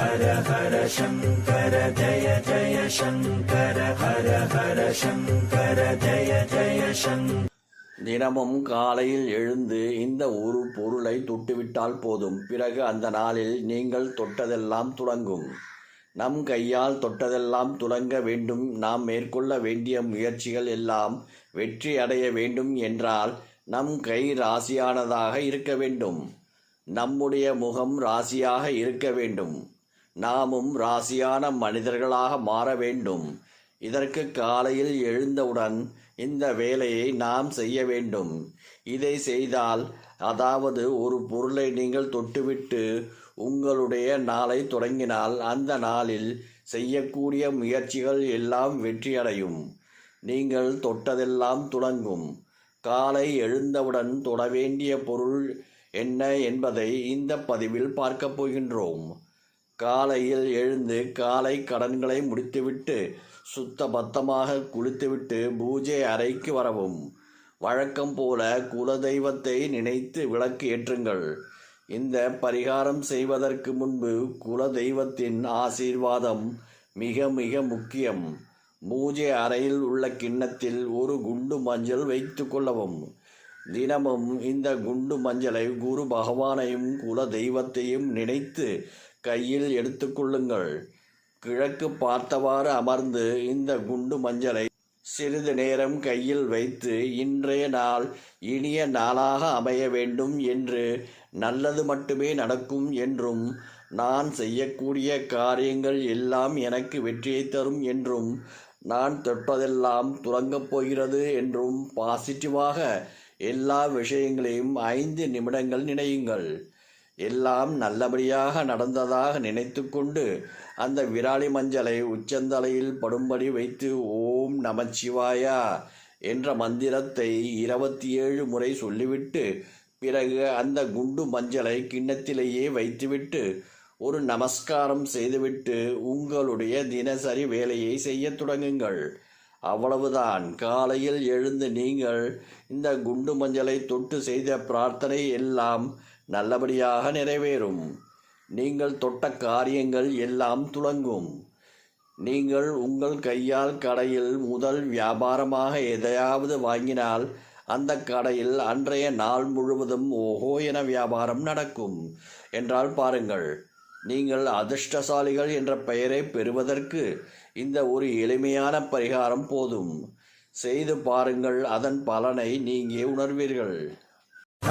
ஹர ஹர சங்கர ஜய ஜய சங்கர ஹர ஹர சங்கர ஜய ஜய சங்கர தினமும் காலையில் எழுந்து இந்த ஒரு பொருளை தொட்டுவிட்டால் போதும். பிறகு அந்த நாளில் நீங்கள் தொட்டதெல்லாம் துலங்கும் நம் கையால் தொட்டதெல்லாம் துலங்க வேண்டும். நாம் மேற்கொள்ள வேண்டிய முயற்சிகள் எல்லாம் வெற்றி அடைய வேண்டும் என்றால் நம் கை ராசியானதாக இருக்க வேண்டும். நம்முடைய முகம் ராசியாக இருக்க வேண்டும். நாமும் ராசியான மனிதர்களாக மாற வேண்டும். இதற்கு காலையில் எழுந்தவுடன் இந்த வேலையை நாம் செய்ய வேண்டும். இதை செய்தால் அதாவது ஒரு பொருளை நீங்கள் தொட்டுவிட்டு உங்களுடைய நாளை தொடங்கினால் அந்த நாளில் செய்யக்கூடிய முயற்சிகள் எல்லாம் வெற்றியடையும். நீங்கள் தொட்டதெல்லாம் துலங்கும் காலை எழுந்தவுடன் தொட வேண்டிய பொருள் என்ன என்பதை இந்த பதிவில் பார்க்கப் போகின்றோம். காலையில் எழுந்து காலை கடன்களை முடித்துவிட்டு சுத்த பத்தமாக குளித்துவிட்டு பூஜை அறைக்கு வரவும். வழக்கம் போல குலதெய்வத்தை நினைத்து விளக்கு ஏற்றுங்கள். இந்த பரிகாரம் செய்வதற்கு முன்பு குலதெய்வத்தின் ஆசீர்வாதம் மிக மிக முக்கியம். பூஜை அறையில் உள்ள கிண்ணத்தில் ஒரு குண்டு மஞ்சள் வைத்து கொள்ளவும். தினமும் இந்த குண்டு மஞ்சளை குரு பகவானையும் குல தெய்வத்தையும் நினைத்து கையில் எடுத்துக்கொள்ளுங்கள் கிழக்கு பார்த்தவாறு அமர்ந்து இந்த குண்டு மஞ்சளை சிறிது நேரம் கையில் வைத்து இன்றைய நாள் இனிய நாளாக அமைய வேண்டும் என்று நல்லது மட்டுமே நடக்கும் என்றும் நான் செய்யக்கூடிய காரியங்கள் எல்லாம் எனக்கு வெற்றியை தரும் என்றும் நான் தொட்டதெல்லாம் துறங்கப் போகிறது என்றும் பாசிட்டிவாக எல்லா விஷயங்களையும் ஐந்து நிமிடங்கள் நினையுங்கள். எல்லாம் நல்லபடியாக நடந்ததாக நினைத்துக்கொண்டு அந்த விராலி மஞ்சளை உச்சந்தலையில் படும்படி வைத்து ஓம் நமச்சிவாயா என்ற மந்திரத்தை இருபத்தி ஏழு முறை சொல்லிவிட்டு பிறகு அந்த குண்டு மஞ்சளை கிண்ணத்திலேயே வைத்துவிட்டு ஒரு நமஸ்காரம் செய்துவிட்டு உங்களுடைய தினசரி வேலையை செய்யத் தொடங்குங்கள். அவ்வளவுதான். காலையில் எழுந்து நீங்கள் இந்த குண்டு மஞ்சளை தொட்டு செய்த பிரார்த்தனை எல்லாம் நல்லபடியாக நிறைவேறும். நீங்கள் தொட்ட காரியங்கள் எல்லாம் துளங்கும். நீங்கள் உங்கள் கையால் கடையில் முதல் வியாபாரமாக எதையாவது வாங்கினால் அந்த கடையில் அன்றைய நாள் முழுவதும் ஓஹோ என வியாபாரம் நடக்கும். என்றால் பாருங்கள் நீங்கள் அதிர்ஷ்டசாலிகள் என்ற பெயரை பெறுவதற்கு இந்த ஒரு எளிமையான பரிகாரம் போதும். செய்து பாருங்கள் அதன் பலனை நீங்கே உணர்வீர்கள்.